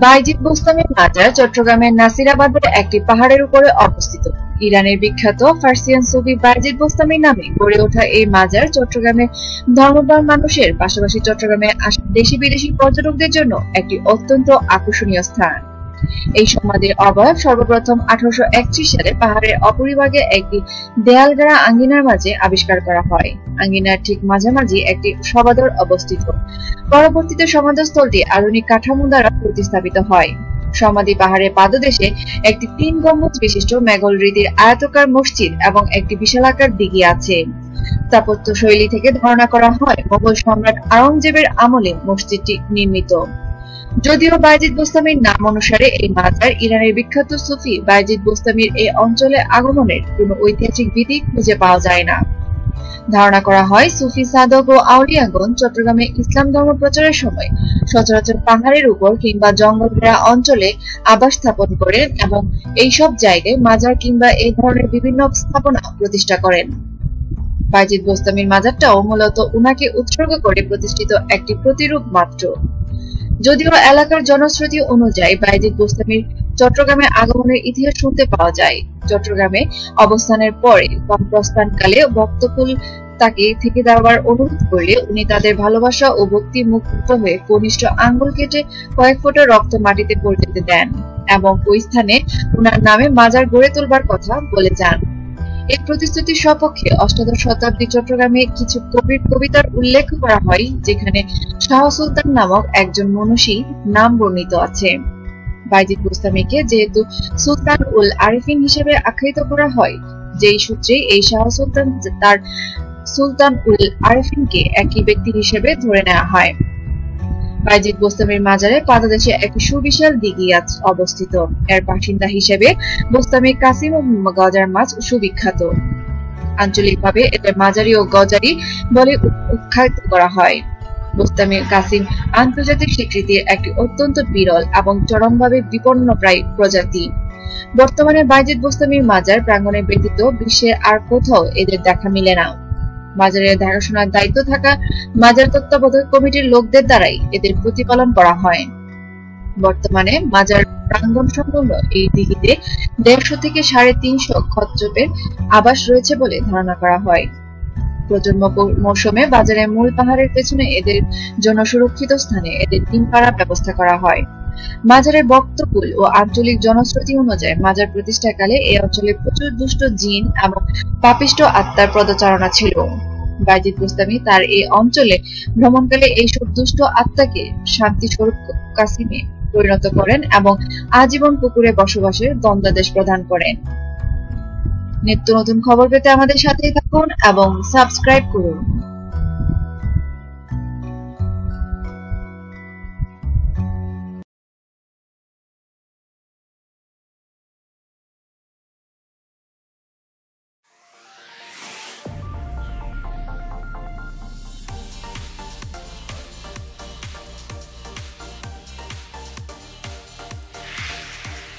বাইজিদ বোস্তামের মাজার চট্টগ্রামের নাসিরাবাদের একটি পাহাড়ের উপরে অবস্থিত। ইরানের বিখ্যাত ফার্সিয়ান সুফি বাইজিদ বোস্তামের নামে গড়ে ওঠা এই মাজার চট্টগ্রামে ধর্মপ্রাণ মানুষের, পাশাপাশি চট্টগ্রামে দেশি বিদেশি পর্যটকদের জন্য একটি অত্যন্ত আকর্ষণীয় স্থান। এই সমাধির অবয়ব সর্বপ্রথম আঠারোশো সালে পাহাড়ের অপরিভাগে একটি দেয়ালগাড়া আঙ্গিনার মাঝে আবিষ্কার করা হয়। আঙ্গিনার ঠিক মাঝামাঝি একটি সমাদর অবস্থিত। পরবর্তীতে সমাধিস্থলটি আধুনিক কাঠামো দ্বারা প্রতিস্থাপিত হয়। সমাধি পাহাড়ের পাদদেশে একটি তিন গম্বুজ বিশিষ্ট মেঘল রীতির আয়তকার মসজিদ এবং একটি বিশালাকার দিঘি আছে। স্থাপত্য শৈলী থেকে ধারণা করা হয়, মোগল সম্রাট আওরঙ্গজেবের আমলে মসজিদটি নির্মিত। যদিও বাইজিদ বোস্তামির নাম অনুসারে এই মাজার ইরানের বিখ্যাত সুফি বাইজিদ বোস্তামির এই অঞ্চলে আগমনের কোনো ঐতিহাসিক বিধি খুঁজে পাওয়া যায় না। ধারণা করা হয়, সুফি সাদক ও আউলিয়াগণ চট্টগ্রামে ইসলাম ধর্ম প্রচারের সময় সচরাচর পাহাড়ের উপর কিংবা জঙ্গলঘেরা অঞ্চলে আবাস স্থাপন করেন এবং এই সব জায়গায় মাজার কিংবা এই ধরনের বিভিন্ন স্থাপনা প্রতিষ্ঠা করেন। বাইজিদ বোস্তামির মাজারটাও মূলত উনাকে উৎসর্গ করে প্রতিষ্ঠিত একটি প্রতিরূপ মাত্র যদিও এলাকার জনশ্রুতি অনুযায়ী বাইজিদ বোস্তামির চট্টগ্রামে আগমনের ইতিহাস শুনতে পাওয়া যায়। চট্টগ্রামে অবস্থানের পরে প্রস্থানকালে ভক্তকুল তাকে থেকে দেওয়ার অনুরোধ করলে উনি তাদের ভালোবাসা ও ভক্তি মুক্ত হয়ে কনিষ্ঠ আঙ্গুল কেটে কয়েক ফোঁটা রক্ত মাটিতে পড়ে যেতে দেন এবং ওই স্থানে উনার নামে মাজার গড়ে তোলবার কথা বলে যান। এই প্রতিশ্রুতির সপক্ষে অষ্টাদশ শতাব্দী চট্টগ্রামে কিছু কবির কবিতার উল্লেখ করা হয়, যেখানে শাহ সুলতান নামক একজন মনীষী নাম বর্ণিত আছে। বাইজিদ বুস্তামিকে যেহেতু সুলতান উল আরিফিন হিসেবে আখ্যায়িত করা হয়, যেই সূত্রে এই শাহ সুলতান তার সুলতান উল আরিফিনকে একই ব্যক্তি হিসেবে ধরে নেওয়া হয়। বাইজিদ বোস্তামের মাজারে পাদদেশে একটি সুবিশাল দিঘি অবস্থিত। এর বাসিন্দা হিসেবে বোস্তামের কাসিম ও গজার মাছ সুবিখ্যাত। আঞ্চলিকভাবে এতে মাজারি ও গজারি বলে উৎখায়িত করা হয়। বোস্তামের কাসিম আন্তর্জাতিক স্বীকৃতির একটি অত্যন্ত বিরল এবং চরমভাবে বিপন্ন প্রায় প্রজাতি। বর্তমানে বাইজিদ বোস্তামির মাজার প্রাঙ্গণে ব্যতীত বিশ্বের আর কোথাও এদের দেখা মিলে না। মাজারের দেখাশোনার দায়িত্ব থাকা মাজার তত্ত্বাবধায়ক কমিটির লোকদের দ্বারাই এদের প্রতিপালন করা হয়। বর্তমানে মাজার প্রাঙ্গণ সংলগ্ন এই দিঘিতে দেড়শো থেকে সাড়ে তিনশো কচ্ছপের আবাস রয়েছে বলে ধারণা করা হয়। প্রজন্ম মৌসুমে বাজারের মূল পাহাড়ের পেছনে এদের জন্য সুরক্ষিত স্থানে এদের তিন পাড়া ব্যবস্থা করা হয়। মাজারের বক্তকুল ও আঞ্চলিক জনশ্রুতি অনুযায়ী মাজার প্রতিষ্ঠাকালে এই অঞ্চলে প্রচুর দুষ্ট জিন এবং পাপিষ্ট আত্মার পদচারণা ছিল। বাইজিদ গোস্তামি তার এই অঞ্চলে ভ্রমণকালে এইসব দুষ্ট আত্মাকে শান্তি স্বরূপ কাসিমে পরিণত করেন এবং আজীবন পুকুরে বসবাসের দ্বন্দ্বাদেশ প্রদান করেন। নিত্য নতুন খবর পেতে আমাদের সাথেই থাকুন এবং সাবস্ক্রাইব করুন।